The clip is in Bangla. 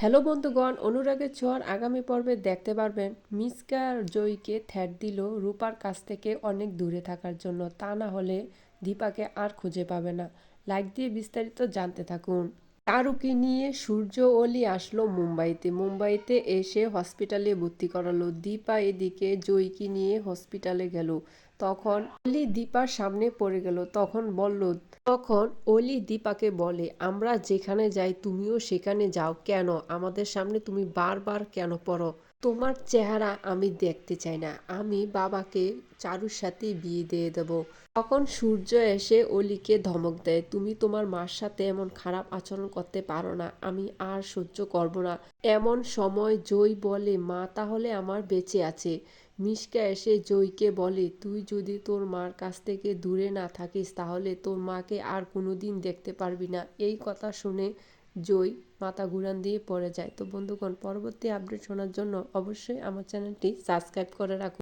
হ্যালো বন্ধুগণ, অনুরাগের ছোঁয়ার আগামী পর্বে দেখতে পারবেন মিসকা জয়ীকে থ্যাট দিল রূপার কাছ থেকে অনেক দূরে থাকার জন্য। তা না হলে দীপাকে আর খুঁজে পাবে না। লাইক দিয়ে বিস্তারিত জানতে থাকুন। তারুকে নিয়ে সূর্য অলি আসলো মুম্বাইতে। মুম্বাইতে এসে হসপিটালে ভর্তি করালো। দীপা এদিকে জয়কে নিয়ে হসপিটালে গেল। তখন অলি দীপার সামনে পড়ে গেল। তখন বলল, তখন অলি দীপাকে বলে, আমরা যেখানে যাই তুমিও সেখানে যাও। কেন? আমাদের সামনে তুমি বারবার কেন পড়ো তোমার চেহারা আমি দেখতে চাই না। আমি বাবাকে চারুর সাথে বিয়ে দিয়ে দেব। তখন সূর্য এসে অলিকে ধমক দেয়, তুমি তোমার মার সাথে এমন খারাপ আচরণ করতে পারো না। আমি আর সহ্য করব না। এমন সময় জয় বলে, মা, তাহলে আমার বেঁচে আছে। মিশকা এসে জয়কে বলে, তুই যদি তোর মার কাছ থেকে দূরে না থাকিস, তাহলে তোর মাকে আর কোনোদিন দেখতে পারবি না। এই কথা শুনে জয় মাথা ঘুরান দিয়ে পড়ে যায়। তো বন্ধুগণ, পরবর্তী আপডেট শোনার জন্য অবশ্যই আমার চ্যানেলটি সাবস্ক্রাইব করে রাখুন।